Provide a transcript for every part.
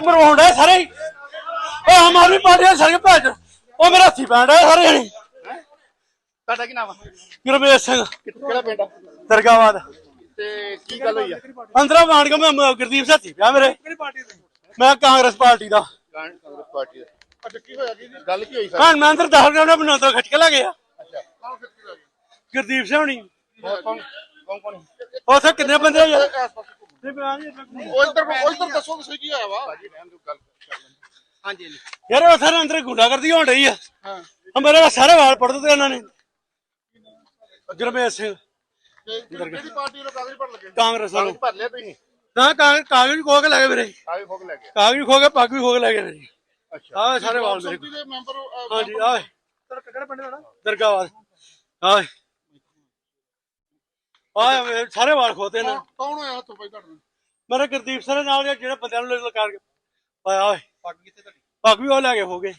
ਮਰਵਾਉਂਦਾ ਸਾਰੇ? ਹੀ। ਉਹ ਆਮ ਆਦਮੀ ਪਾਰਟੀ ਦੇ ਸਾਰੇ ਭੈਣ ਚੋ। ਉਹ ਮੇਰਾ ਹੱਥੀ ਪੈਂਦਾ ਸਾਰੇ ਜਣੇ। ਤੁਹਾਡਾ ਕੀ ਨਾਮ ਹੈ ਗੁਰਮੇਸ਼ ਸਿੰਘ। ਕਿਹੜਾ ਪਿੰਡ ਆ? ਦਰਗਾਵਾਦ ਤੇ ਕੀ ਗੱਲ ਹੋਈ ਆ? ਅੰਦਰੋਂ ਕੇ ਮੈਂ ਮ- ਗੁਰਦੀਪ ਸਿੰਘ ਹੱਥੀ ਪਿਆ ਮੇਰੇ। ਮੈਂ ਕਾਂਗਰਸ ਪਾਰਟੀ ਦਾ। ਕਾਂਗਰਸ ਪਾਰਟੀ ਦਾ। ਅੱਛਾ ਕੀ ਹੋਇਆ ਕੀ ਗੱਲ ਕੀ ਹੋਈ ਸਰ? ਹਾਂ ਮੈਂ ਅੰਦਰ ਦਾਖਲ ਕਰਨਾ ਮੈਨੂੰ ਅੰਦਰ ਖਿੱਚ ਕੇ ਲੈ ਗਿਆ। ਗੁਰਦੀਪ ਸਿੰਘ ਹੋਣੀ। ਕੌਣ ਕੌਣ ਕੌਣ ਉੱਥੇ ਕਿੰਨੇ ਬੰਦੇ ਆ ਯਾਰ ਇਸ ਪਾਸੇ ਘੁੰਮੋ। ਉਹ ਇੱਧਰ ਉਹ ਇੱਧਰ ਦੱਸੋ ਤੁਸੀਂ ਕੀ ਹੋਇਆ ਵਾ? ਭਾਜੀ ਰਹਿਣ ਦਿਓ ਗੱਲ ਕਰ ਲੈਂਦੇ। ਹਾਂਜੀ ਹਾਂਜੀ। ਯਾਰ ਉੱਥੇ ਨਾ ਅੰਦਰ ਗੁੰਡਾਗਰਦੀ ਹੋਣ ਰਹੀ ਆ। ਹਾਂ। ਆ ਮੇਰੇ ਸਾਰੇ ਵਾਲ ਪੜ ਦਿੱਤੇ ਇਹਨਾਂ ਨੇ। ਗੁਰਮੇਸ਼। ਸਿੰਘ ਤੇ ਕਿਹੜੀ ਪਾਰਟੀ ਨੂੰ ਕਾਗਜ਼ ਭਰ ਲੱਗੇ? ਕਾਂਗਰਸ ਵਾਲੇ। ਕਾਗਜ਼ ਭਰ ਲਿਆ ਤੁਸੀਂ? ਨਾ ਕਾਗਜ਼ ਕਾਗਜ਼ ਵੀ ਖੋ ਕੇ ਲੈ ਗਏ ਮੇਰੇ। ਕਾਗਜ਼ ਫੋਕ ਲੈ ਗਏ? ਕਾਗਜ਼ ਵੀ ਖੋ ਕੇ ਪੱਗ ਵੀ ਖੋ ਕੇ ਲੈ ਗਏ ਮੇਰੀ। ਅੱਛਾ। ਆਹ ਸਾਰੇ ਵਾਲ ਮੇਰੇ ਸੰਮਤੀ ਦੇ ਮੈਂਬਰ ਹਾਂਜੀ ਆਹ। ਕਿਹੜਾ ਪਿੰਡ ਦਾ ਦਰਗਾਵਾਦ ਸਾਰੇ ਵਾਲ ਖੋਤੇ ਨੇ। ਕੌਣ ਹੋਇਆ ਹੱਥੋਂ ਭਾਈ ਤੁਹਾਡੇ ਨਾਲ? ਮੇਰੇ ਗੁਰਦੀਪ ਸਿੰਘ ਨਾਲ ਜਿਹੜੇ ਬੰਦਿਆਂ ਨੂੰ ਲਗਾ ਕੇ ਪਾਇਆ ਓਏ ਪੱਗ ਕਿੱਥੇ ਤੁਹਾਡੀ? ਪੱਗ ਵੀ ਉਹ ਲੈ ਕੇ ਹੋ ਗਏ।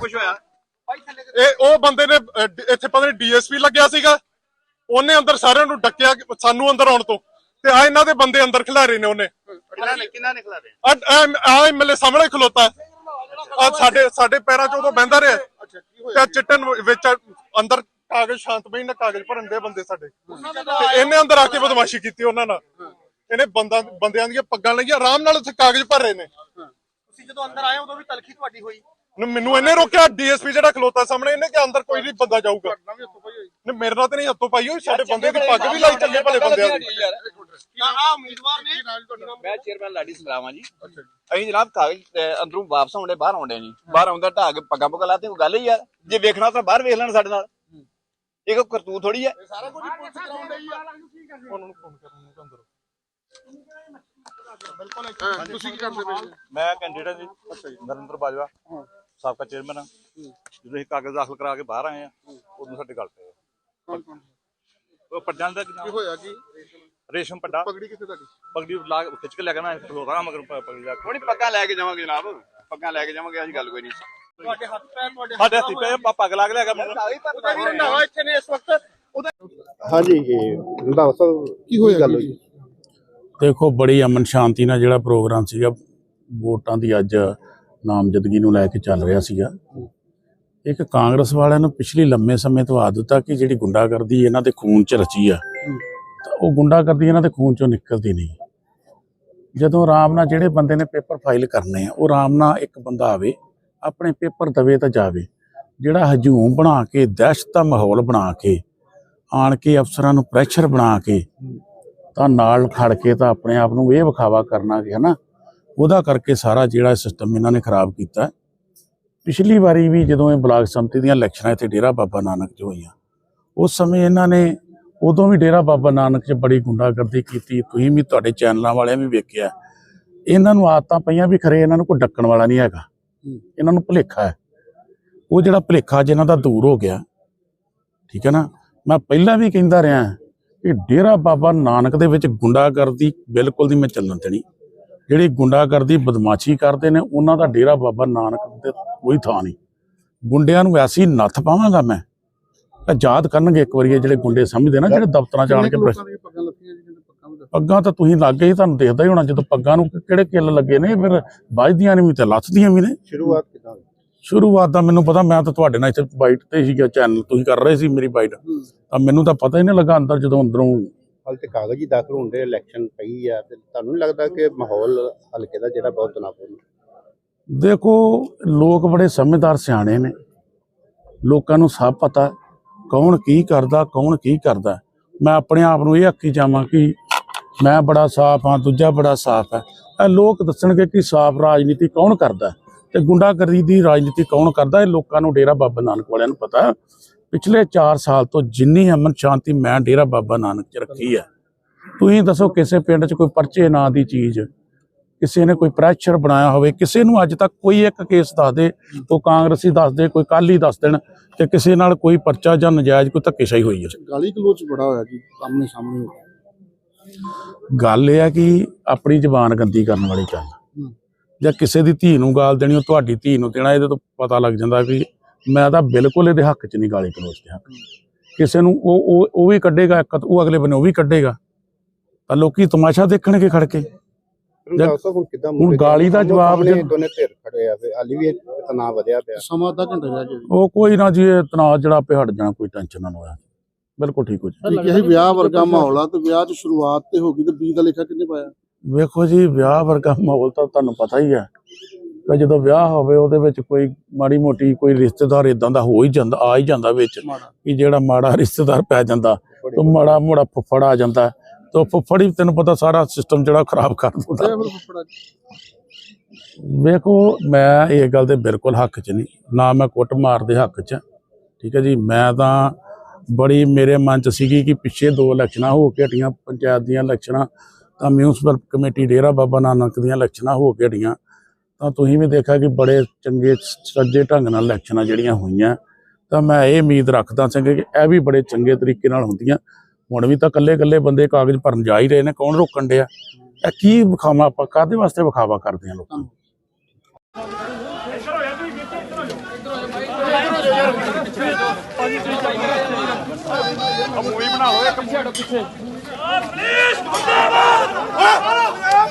ਕੁਝ ਹੋਇਆ? ਇਹ ਉਹ ਬੰਦੇ ਨੇ ਅਹ, ਡ- ਇੱਥੇ ਪਤਾ ਨਹੀਂ ਡੀਐਸਪੀ ਲੱਗਿਆ ਸੀਗਾ। ਉਹਨੇ ਅੰਦਰ ਸਾਰਿਆਂ ਨੂੰ ਡੱਕਿਆ ਕਿ ਸਾਨੂੰ ਅੰਦਰ ਆਉਣ ਤੋਂ। ਤੇ ਆ ਇਹਨਾਂ ਦੇ ਬੰਦੇ ਅੰਦਰ ਖਿਲਾਰੇ ਨੇ ਉਹਨੇ। ਕਿੰਨਾ ਨੇ ਕਿੰਨਾ ਨਿਕਲਾ ਰਹੇ ਆ ਐਮਐਲਏ ਸਾਹਮਣੇ ਖਲੋਤਾ। ਆ ਸਾਡੇ ਸਾਡੇ ਪੈਰਾਂ 'ਚ ਉਦੋਂ ਬਹਿੰਦਾ ਰਿਹਾ। ਤੇ ਚਿੱਟਨ ਵਿੱਚ ਅੰਦਰ ਕਾਗਜ਼ ਸ਼ਾਂਤਮਈ ਨਾਲ ਕਾਗਜ਼ ਭਰਨ ਦੇ ਬੰਦੇ ਸਾਡੇ। ਤੇ ਇਹਨੇ ਅੰਦਰ ਆ ਕੇ ਬਦਮਾਸ਼ੀ ਕੀਤੀ ਉਹਨਾਂ ਨਾਲ। ਇਹਨੇ ਬੰਦਾ ਬੰਦਿਆਂ ਦੀਆਂ ਪੱਗਾਂ ਲਈਆਂ ਆਰਾਮ ਨਾਲ ਉੱਥੇ ਕਾਗਜ਼ ਭਰ ਰਹੇ ਨੇ। ਤੁਸੀਂ ਜਦੋਂ ਅੰਦਰ ਆਏ ਉਦੋਂ ਵੀ ਤਲਖੀ ਤੁਹਾਡੀ ਹੋਈ? ਮੈਨੂੰ ਇਹਨੇ ਰੋਕਿਆ ਡੀਐਸਪੀ ਜਿਹੜਾ ਖਲੋਤਾ ਸਾਹਮਣੇ ਇਹਨੇ ਕਿ ਅੰਦਰ ਕੋਈ ਨਹੀਂ ਬੰਦਾ ਜਾਊਗਾ। ਮੇਰੇ ਨਾਲ ਤੇ ਨਹੀਂ ਹੱਥੋਂ ਪਾਈ ਹੋਈ ਸਾਡੇ ਬੰਦੇ ਦੀ ਪੱਗ ਵੀ ਲਾਈ ਚੰਗੇ ਭਲੇ ਬੰਦਿਆਂ ਦੀ। ਆ ਉਮੀਦਵਾਰ ਨੇ। ਮੈਂ ਚੇਅਰਮੈਨ ਲਾਡੀ ਸਲਾਮਾ ਜੀ। ਅਸੀਂ ਜਨਾਬ ਕਾਗਜ਼ ਅਹ, ਅੰਦਰੋਂ ਵਾਪਸ ਆਉਂਦੇ ਬਾਹਰ ਆਉਂਦੇ ਜੀ ਬਾਹਰ ਆਉਂਦਾ ਕੇ ਪੱਗਾਂ ਪੁੱਗਾਂ ਲਾਤੇ ਕੋਈ ਗੱਲ ਹੀ ਯਾਰ ਜੇ ਵੇਖਣਾ ਤਾਂ ਬਾਹਰ ਵੇਖ ਲੈਣ ਸਾਡੇ ਨਾਲ। ਇਹ ਕੋਈ ਕਰਤੂਤ ਥੋੜੀ ਹੈ ਸਾਰਾ ਕੁਝ ਪੁਲਿਸ ਕਰਾਉਣ ਡਈ ਆ। ਉਹਨਾਂ ਨੂੰ ਫੋਨ ਕਰਨ ਨੂੰ ਅੰਦਰ ਬਿਲਕੁਲ ਤੁਸੀਂ ਕੀ ਕਰਦੇ ਪਏ ਮੈਂ ਕੈਂਡੀਡੇਟ ਜੀ ਨਰਿੰਦਰ ਬਾਜਵਾ ਸਾਬਕਾ ਚੇਅਰਮੈਨ ਆ। ਜਦੋਂ ਅਸੀਂ ਕਾਗਜ਼ ਦਾਖਲ ਕਰਾ ਕੇ ਬਾਹਰ ਆਏ ਆ ਉਦੋਂ ਸਾਡੇ ਗੱਲ ਪਏ ਉਹ ਦਾ ਕੀ ਹੋਇਆ ਕੀ? ਰੇਸ਼ਮ ਪੱਡਾ ਪਗੜੀ ਕਿੱਥੇ ਤੁਹਾਡੀ? ਪਗੜੀ ਲਾ ਕੇ ਖਿੱਚ ਕੇ ਲੈ ਕੇ ਨਾ ਖਲੋਦਾ ਮਗਰ ਪ- ਪਗੜੀ ਲਾ ਕੇ। ਕੋਈ ਪੱਗਾਂ ਲੈ ਕੇ ਜਾਵਾਂਗੇ ਜਨਾਬ। ਪੱਗਾਂ ਲੈ ਕੇ ਜਾਵਾਂਗੇ ਅਸੀਂ ਗੱਲ ਕੋਈ ਨਹੀਂ। ਤੁਹਾਡੇ ਹੱਥ ਪੈਰ ਤੁਹਾਡੇ ਸਾਡੇ ਹੱਥੀ ਪਏ ਪਾ- ਪੱਗ ਲਾ ਕੇ ਲੈ ਗਿਆ ਮਗਰ। ਉਹਦਾ ਵੀ ਰੰਧਾਵਾ ਇੱਥੇ ਨੇ ਇਸ ਵਕਤ। ਉਹਦਾ ਹਾਂਜੀ ਰੰਧਾਵਾ ਸਾਹਿਬ ਕੀ ਹੋਇਆ ਗੱਲ ਹੋਈ? ਦੇਖੋ ਬੜੀ ਅਮਨ ਸ਼ਾਂਤੀ ਨਾਲ ਜਿਹੜਾ ਪ੍ਰੋਗਰਾਮ ਸੀਗਾ ਵੋਟਾਂ ਦੀ ਅੱਜ ਨਾਮਜ਼ਦਗੀ ਨੂੰ ਲੈ ਕੇ ਚੱਲ ਰਿਹਾ ਸੀਗਾ। ਇੱਕ ਕਾਂਗਰਸ ਵਾਲਿਆਂ ਨੂੰ ਪਿਛਲੀ ਲੰਮੇ ਸਮੇਂ ਤੋਂ ਆਦਤ ਆ ਕਿ ਜਿਹੜੀ ਗੁੰਡਾਗਰਦੀ ਇਹਨਾਂ ਦੇ ਖੂਨ 'ਚ ਰਚੀ ਆ ਉਹ ਗੁੰਡਾਗਰਦੀ ਇਹਨਾਂ ਦੇ ਖੂਨ 'ਚੋਂ ਨਿਕਲਦੀ ਨਹੀਂ। ਜਦੋਂ ਆਰਾਮ ਨਾਲ ਜਿਹੜੇ ਬੰਦੇ ਨੇ ਪੇਪਰ ਫਾਈਲ ਕਰਨੇ ਆ, ਉਹ ਆਰਾਮ ਨਾਲ ਇੱਕ ਬੰਦਾ ਆਵੇ, ਆਪਣੇ ਪੇਪਰ ਦਵੇ ਤਾਂ ਜਾਵੇ। ਜਿਹੜਾ ਹਜੂਮ ਬਣਾ ਕੇ, ਦਹਿਸ਼ਤ ਦਾ ਮਾਹੌਲ ਬਣਾ ਕੇ, ਆਣ ਕੇ ਅਫਸਰਾਂ ਨੂੰ ਪ੍ਰੈਸ਼ਰ ਬਣਾ ਕੇ, ਤਾਂ ਨਾਲ ਖੜ ਕੇ ਤਾਂ ਆਪਣੇ ਆਪ ਨੂੰ ਇਹ ਵਿਖਾਵਾ ਕਰਨਾ ਕਿ ਹਨਾ, ਉਹਦਾ ਕਰਕੇ ਸਾਰਾ ਜਿਹੜਾ ਸਿਸਟਮ ਇਹਨਾਂ ਨੇ ਖਰਾਬ ਕੀਤਾ। ਪਿਛਲੀ ਵਾਰੀ ਵੀ ਜਦੋਂ ਇਹ ਬਲਾਕ ਸੰਮਤੀ ਦੀਆਂ ਇਲੈਕਸ਼ਨਾਂ ਇੱਥੇ ਡੇਰਾ ਬਾਬਾ ਨਾਨਕ 'ਚ ਹੋਈਆਂ, ਉਸ ਸਮੇਂ ਇਹਨਾਂ ਨੇ ਉਦੋਂ ਵੀ ਡੇਰਾ ਬਾਬਾ ਨਾਨਕ 'ਚ ਬੜੀ ਗੁੰਡਾਗਰਦੀ ਕੀਤੀ। ਤੁਸੀਂ ਵੀ ਤੁਹਾਡੇ ਚੈਨਲਾਂ ਵਾਲਿਆਂ ਵੀ ਵੇਖਿਆ ਇਹਨਾਂ ਨੂੰ ਆਦਤਾਂ ਪਈਆਂ ਵੀ ਖਰੇ ਇਹਨਾਂ ਨੂੰ ਕੋਈ ਡੱਕਣ ਵਾਲਾ ਨਹੀਂ ਹੈਗਾ। ਇਹਨਾਂ ਨੂੰ ਭੁਲੇਖਾ ਹੈ। ਉਹ ਜਿਹੜਾ ਭੁਲੇਖਾ ਜਿਹਨਾਂ ਦਾ ਦੂਰ ਹੋ ਗਿਆ ਠੀਕ ਹੈ ਨਾ? ਮੈਂ ਪਹਿਲਾਂ ਵੀ ਕਹਿੰਦਾ ਰਿਹਾ ਕਿ ਡੇਰਾ ਬਾਬਾ ਨਾਨਕ ਦੇ ਵਿੱਚ ਗੁੰਡਾਗਰਦੀ ਬਿਲਕੁਲ ਨਹੀਂ ਮੈਂ ਚੱਲਣ ਦੇਣੀ। ਜਿਹੜੀ ਗੁੰਡਾਗਰਦੀ ਬਦਮਾਸ਼ੀ ਕਰਦੇ ਨੇ ਉਹਨਾਂ ਦਾ ਡੇਰਾ ਬਾਬਾ ਨਾਨਕ ਤੇ ਕੋਈ ਥਾਂ ਨਹੀਂ। ਗੁੰਡਿਆਂ ਨੂੰ ਐਸੀ ਨੱਥ ਪਾਵਾਂਗਾ ਮੈਂ। ਤਾਂ ਯਾਦ ਕਰਨਗੇ ਇੱਕ ਵਾਰੀ ਇਹ ਜਿਹੜੇ ਗੁੰਡੇ ਸਮਝਦੇ ਨਾ ਜਿਹੜੇ ਦਫ਼ਤਰਾਂ ਚ ਆਣ ਕੇ ਭ੍ਰਿਸ਼ਟ- ਲੋਕਾਂ ਦੀਆਂ ਪੱਗਾਂ ਲੱਥੀਆਂ ਜੀ ਕਹਿੰਦੇ ਪੱਗਾਂ ਵੀ ਪੱਗਾਂ ਤਾਂ ਤੁਸੀਂ ਲੱਗੇ ਹੀ ਤੁਹਾਨੂੰ ਦਿਖਦਾ ਹੀ ਹੋਣਾ ਜਦੋਂ ਪੱਗਾਂ ਨੂੰ ਕਿਹੜੇ ਕਿੱਲ ਲੱਗੇ ਨੇ ਫਿਰ ਵੱਜਦੀਆਂ ਨੇ ਵੀ ਤੇ ਲੱਥਦੀਆਂ ਵੀ ਨੇ। ਸ਼ੁਰੂਆਤ ਕਿਦਾਂ ਸ਼ੁਰੂਆਤ ਦਾ ਮੈਨੂੰ ਪਤਾ ਮੈਂ ਤਾਂ ਤੁਹਾਡੇ ਨਾਲ ਇੱਥੇ ਬਾਈਟ ਤੇ ਸੀਗਾ ਚੈਨਲ ਤੁਸੀਂ ਕਰ ਰਹੇ ਸੀ ਮੇਰੀ ਬਾਈਟ। ਤਾਂ ਮੈਨੂੰ ਤਾਂ ਪਤਾ ਹੀ ਨਹੀਂ ਲੱਗਾ ਅੰਦਰ ਜਦੋਂ ਅੰਦਰੋਂ ਹਾਲ ਤੇ ਕਾਗਜ਼ ਹੀ ਦਾਖਲ ਹੁੰਦੇ ਇਲੈਕਸ਼ਨ ਪਈ ਆ ਤੇ ਤੁਹਾਨੂੰ ਨਹੀਂ ਲੱਗਦਾ ਕਿ ਮਾਹੌਲ ਹਲਕੇ ਦਾ ਜਿਹੜਾ ਬਹੁਤ ਤਣਾਅਪੂਰਨ ਦੇਖੋ ਲੋਕ ਬੜੇ ਸਮਝਦਾਰ ਸਿਆਣੇ ਨੇ। ਲੋਕਾਂ ਨੂੰ ਸਭ ਪਤਾ ਕੌਣ ਕੀ ਕਰਦਾ, ਕੌਣ ਕੀ ਕਰਦਾ। ਮੈਂ ਆਪਣੇ ਆਪ ਨੂੰ ਇਹ ਆਖੀ ਜਾਵਾਂ ਕਿ ਮੈਂ ਬੜਾ ਸਾਫ਼ ਹਾਂ, ਦੂਜਾ ਬੜਾ ਸਾਫ਼ ਹੈ। ਇਹ ਲੋਕ ਦੱਸਣਗੇ ਕਿ ਸਾਫ਼ ਰਾਜਨੀਤੀ ਕੌਣ ਕਰਦਾ ਤੇ ਗੁੰਡਾਗਰਦੀ ਦੀ ਰਾਜਨੀਤੀ ਕੌਣ ਕਰਦਾ ਇਹ ਲੋਕਾਂ ਨੂੰ ਡੇਰਾ ਬਾਬਾ ਨਾਨਕ ਵਾਲਿਆਂ ਨੂੰ ਪਤਾ। ਪਿਛਲੇ 4 ਸਾਲ ਤੋਂ ਜਿੰਨੀ ਅਮਨ ਸ਼ਾਂਤੀ ਮੈਂ ਡੇਰਾ ਬਾਬਾ ਨਾਨਕ 'ਚ ਰੱਖੀ ਹੈ। ਤੁਸੀਂ ਦੱਸੋ ਕਿਸੇ ਪਿੰਡ 'ਚ ਕੋਈ ਪਰਚੇ ਨਾਂ ਦੀ ਚੀਜ਼ ਕਿਸੇ ਨੇ ਕੋਈ ਪ੍ਰੈਸ਼ਰ ਬਣਾਇਆ ਹੋਵੇ ਕਿਸੇ ਨੂੰ ਅੱਜ ਤੱਕ ਕੋਈ ਇੱਕ ਕੇਸ ਦੱਸ ਦੇ ਉਹ ਕਾਂਗਰਸੀ ਦੱਸ ਦੇ ਕੋਈ ਕਾਲੀ ਦੱਸ ਦੇਣ ਤੇ ਕਿਸੇ ਨਾਲ ਕੋਈ ਪਰਚਾ ਜਾਂ ਨਜਾਇਜ਼ ਕੋਈ ਧੱਕੇਸ਼ਾਹੀ ਹੋਈ ਹੈ। ਗਾਲੀ ਗਲੋਚ ਬੜਾ ਹੋਇਆ ਜੀ ਸਾਹਮਣੇ ਸਾਹਮਣੇ। ਗੱਲ ਇਹ ਆ ਕਿ ਆਪਣੀ ਜ਼ਬਾਨ ਗੰਦੀ ਕਰਨ ਵਾਲੀ ਗੱਲ ਜਾਂ ਕਿਸੇ ਦੀ ਧੀ ਨੂੰ ਗਾਲ ਦੇਣੀ ਉਹ ਤੁਹਾਡੀ ਧੀ ਨੂੰ ਦੇਣਾ ਇਹਦੇ ਤੋਂ ਪਤਾ ਲੱਗ ਜਾਂਦਾ ਵੀ ਮੈਂ ਤਾਂ ਬਿਲਕੁਲ ਇਹਦੇ ਹੱਕ 'ਚ ਨਹੀਂ ਗਾਲੀ ਗਲੋਚ ਦੇ ਹੱਕ ਕਿਸੇ ਨੂੰ ਉਹ ਉਹ ਉਹ ਵੀ ਕੱਢੇਗਾ ਇੱਕ ਉਹ ਅਗਲੇ ਬੰਨੇ ਉਹ ਵੀ ਕੱਢੇਗਾ। ਤਾਂ ਲੋਕੀ ਤਮਾਸ਼ਾ ਦੇਖਣਗੇ ਖੜ ਕੇ। ਦੱਸੋ ਹੁਣ ਕਿਦਾਂ ਹੁਣ ਗਾਲੀ ਦਾ ਜਵਾਬ ਜੇ ਦੋਨੇ ਧਿਰ ਖੜੇ ਆ ਫੇ ਹਾਲੀ ਵੀ ਤਣਾਅ ਵਧਿਆ ਪਿਆ। ਸਮਾਂ ਅੱਧਾ ਘੰਟਾ ਰਹਿ ਗਿਆ ਉਹ ਕੋਈ ਨਾ ਜੀ ਇਹ ਤਣਾਅ ਜਿਹੜਾ ਆਪੇ ਹਟ ਜਾਣਾ ਕੋਈ ਟੈਨਸ਼ਨ ਨਾ ਹੋਇਆ ਬਿਲਕੁਲ ਠੀਕ ਹੋ ਜੀ। ਜੀ ਕਿ ਵਿਆਹ ਵਰਗਾ ਮਾਹੌਲ ਆ ਤੇ ਵਿਆਹ ਦੀ ਸ਼ੁਰੂਆਤ ਤੇ ਹੋ ਗਈ ਤੇ ਬੀ ਦਾ ਲੇਖਾ ਕਿੰਨੇ ਪਾਇਆ? ਵੇਖੋ ਜੀ ਵਿਆਹ ਵਰਗਾ ਮਾਹੌਲ ਤਾਂ ਤੁਹਾਨੂੰ ਪਤਾ ਹੀ ਹੈ ਕਿ ਜਦੋਂ ਵਿਆਹ ਹੋਵੇ ਉਹਦੇ ਵਿੱਚ ਕੋਈ ਮਾੜੀ ਮੋਟੀ ਕੋਈ ਰਿਸ਼ਤੇਦਾਰ ਇਦਾਂ ਦਾ ਹੋ ਹੀ ਜਾਂਦਾ ਆ ਹੀ ਜਾਂਦਾ ਵਿੱਚ ਕਿ ਜਿਹੜਾ ਮਾੜਾ ਰਿਸ਼ਤੇਦਾਰ ਪੈ ਜਾਂਦਾ ਤੇ ਮਾੜਾ ਮੋੜਾ ਫੁੱਫੜ ਆ ਜਾਂਦਾ। ਤੇ ਫੁੱਫੜ ਹੀ ਤੈਨੂੰ ਪਤਾ ਸਾਰਾ ਸਿਸਟਮ ਜਿਹੜਾ ਖਰਾਬ ਕਰ ਦਿੰਦਾ। ਵੇਖੋ ਮੈਂ ਇਹ ਗੱਲ ਦੇ ਬਿਲਕੁਲ ਹੱਕ 'ਚ ਨਹੀਂ। ਨਾ ਮੈਂ ਕੁੱਟ ਮਾਰ ਦੇ ਹੱਕ 'ਚ। ਠੀਕ ਹੈ ਜੀ ਮੈਂ ਤਾਂ ਬੜੀ ਮੇਰੇ ਮਨ 'ਚ ਸੀਗੀ ਕਿ ਪਿੱਛੇ ਦੋ ਇਲੈਕਸ਼ਨਾਂ ਹੋ ਕੇ ਹਟੀਆਂ ਪੰਚਾਇਤ ਦੀਆਂ ਇਲੈਕਸ਼ਨਾਂ ਤਾਂ ਮਿਊਨਿਸਪਲ ਕਮੇਟੀ ਡੇਰਾ ਬਾਬਾ ਨਾਨਕ ਦੀਆਂ ਇਲੈਕਸ਼ਨਾਂ ਹੋ ਕੇ ਹਟੀਆਂ। ਤਾਂ ਤੁਸੀਂ ਵੀ ਦੇਖਿਆ ਕਿ ਬੜੇ ਚੰਗੇ ਸੱਜੇ ਢੰਗ ਨਾਲ ਇਲੈਕਸ਼ਨਾਂ ਜਿਹੜੀਆਂ ਹੋਈਆਂ। ਤਾਂ ਮੈਂ ਇਹ ਉਮੀਦ ਰੱਖਦਾ ਸੀ ਕਿ ਇਹ ਵੀ ਬੜੇ ਚੰਗੇ ਤਰੀਕੇ ਨਾਲ ਹੁੰਦੀਆਂ। ਹੁਣ ਵੀ ਤਾਂ ਕੱਲੇ ਕੱਲੇ ਬੰਦੇ ਕਾਗਜ਼ ਭਰਨ ਜਾ ਹੀ ਰਹੇ ਨੇ, ਕੌਣ ਰੋਕਣ ਡਿਆ? ਇਹ ਕੀ ਵਿਖਾਵਾ ਆਪਾਂ? ਕਾਦੇ ਵਾਸਤੇ ਵਿਖਾਵਾ ਕਰਦੇ ਆ ਲੋਕਾਂ ਨੂੰ? ਪੁਲਿਸ ਮੁਰਦਾਬਾਦ!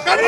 ਕਰੀ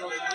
Yeah.